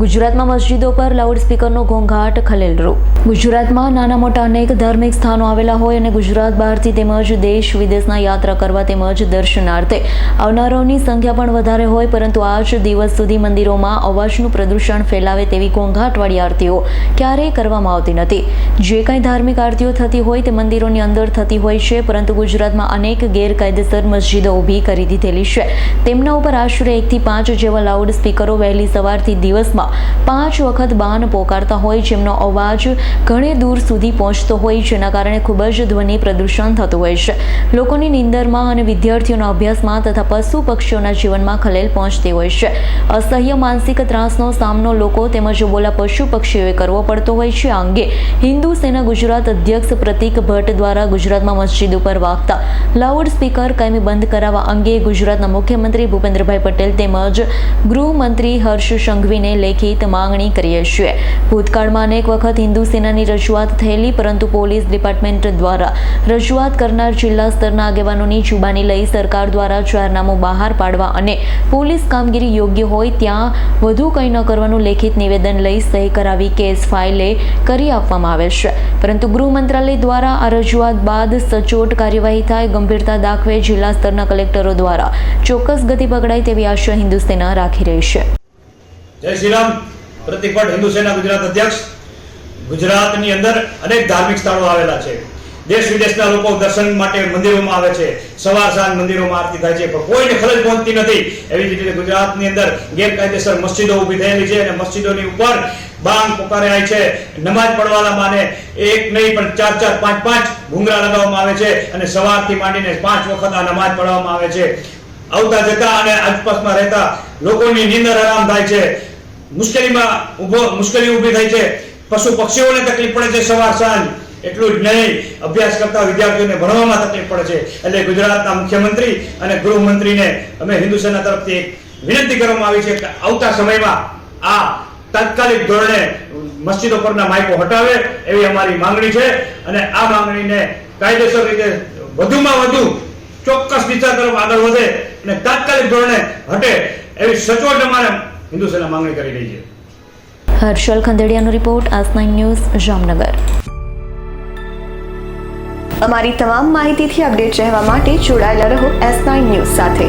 ગુજરાતમાં મસ્જિદો પર લાઉડસ્પીકરનો ઘોંઘાટ ખલેલરૂપ ગુજરાતમાં નાના મોટા અનેક ધાર્મિક સ્થાનો આવેલા હોય અને ગુજરાત બહારથી તેમજ દેશ વિદેશના યાત્રા કરવા તેમજ દર્શનાર્થે આવનારાઓની સંખ્યા પણ વધારે હોય, પરંતુ આજ દિવસ સુધી મંદિરોમાં અવાજનું પ્રદૂષણ ફેલાવે તેવી ઘોંઘાટવાળી આરતીઓ ક્યારેય કરવામાં આવતી નથી. જે કાંઈ ધાર્મિક આરતીઓ થતી હોય તે મંદિરોની અંદર થતી હોય છે, પરંતુ ગુજરાતમાં અનેક ગેરકાયદેસર મસ્જિદો ઊભી કરી દીધેલી છે. તેમના ઉપર આશરે એકથી પાંચ જેવા લાઉડ સ્પીકરો વહેલી સવારથી દિવસમાં પાંચ વખત બાન પોકારતા હોય જેમનો અવાજ ઘણી દૂર સુધી પહોંચતો હોય, જેના કારણે ખૂબ જ ધ્વનિ પ્રદૂષણ થતું હોય છે. લોકોની નિંદરમાં અને વિદ્યાર્થીઓના અભ્યાસમાં તથા પશુ પક્ષીઓના જીવનમાં ખલેલ પહોંચતી હોય છે. અસહ્ય માનસિક ત્રાસનો સામનો લોકો તેમજ બોલા પશુ પક્ષીઓએ કરવો પડતો હોય છે. આ અંગે હિન્દુ સેના ગુજરાત અધ્યક્ષ પ્રતિક ભટ્ટ દ્વારા ગુજરાતમાં મસ્જિદ ઉપર વાગતા લાઉડ સ્પીકર કાયમી બંધ કરાવવા અંગે ગુજરાતના મુખ્યમંત્રી ભૂપેન્દ્રભાઈ પટેલ તેમજ ગૃહમંત્રી હર્ષ સંઘવીને લેખિત માંગણી કરીએ છીએ ભૂતકાળમાં અનેક વખત હિન્દુ સેનાની રજૂઆત થયેલી, પરંતુ પોલીસ ડિપાર્ટમેન્ટ દ્વારા રજૂઆત કરનાર જિલ્લા સ્તરના આગેવાનોની જુબાની લઈ સરકાર દ્વારા જાહેરનામું બહાર પાડવા અને પોલીસ કામગીરી યોગ્ય હોય ત્યાં વધુ કંઈ ન કરવાનું લેખિત નિવેદન લઈ સહી કરાવી કેસ ફાઇલે કરી આપવામાં આવે છે. પરંતુ ગૃહ મંત્રાલય દ્વારા આ રજૂઆત બાદ સચોટ કાર્યવાહી થાય, ગંભીરતા દાખવે જિલ્લા સ્તરના કલેક્ટરો દ્વારા ચોક્કસ ગતિ પકડાય તેવી આશા હિન્દુ સેના રાખી રહી છે. જય શ્રી રામ પ્રતિક ભટ્ટ હિન્દુ સેના ગુજરાત અધ્યક્ષ. ગુજરાતની અંદર અનેક ધાર્મિક સ્થળો આવેલા છે. દેશ વિદેશના લોકો દર્શન માટે મંદિરોમાં આવે છે. સવાર સાંજ મંદિરોમાં આરતી થાય છે. પણ કોઈને ખલેલ પહોંચતી નથી. એવી જ રીતે ગુજરાતની અંદર ગેરકાયદેસર મસ્જિદો ઊભી થયેલી છે અને મસ્જિદોની ઉપર બાંગ પોકારાય છે. નમાજ પડવાના માને એક નહીં, પણ ચાર ચાર, પાંચ પાંચ ઘૂંઘરા લગાવવામાં આવે છે અને સવારથી માંડીને પાંચ વખત આ નમાજ પડવામાં આવે છે. આવતા જતા અને આસપાસમાં રહેતા લોકોની નીંદર આરામ થાય છે. મુશ્કેલીમાં ઊભો, મુશ્કેલી ઊભી થાય છે. પશુ પક્ષીઓને તકલીફ પડે છે સવાર સાંજ. એટલું જ નહીં, અભ્યાસ કરતા વિદ્યાર્થીઓને ભણવામાં તકલીફ પડે છે. એટલે ગુજરાતના મુખ્યમંત્રી અને ગૃહમંત્રીને અમે હિન્દુ સેના તરફથી એક વિનંતી કરવામાં આવી છે કે આવતા સમયમાં આ તાત્કાલિક ધોરણે મસ્જિદો પરના માઇકો હટાવે એવી અમારી માંગણી છે. અને આ માંગણીને કાયદેસર રીતે વધુમાં વધુ ચોક્કસ દિશા તરફ આગળ વધે અને તાત્કાલિક ધોરણે હટે એવી સચોટ અમારે હિન્દુ સેના માંગણી કરી રહી છે. હર્ષલ ખંદેડિયાનો રિપોર્ટ આસ નાઇન ન્યૂઝ, જામનગર. અમારી તમામ માહિતીથી અપડેટ રહેવા માટે જોડાયેલા રહો એસ નાઇન ન્યૂઝ સાથે.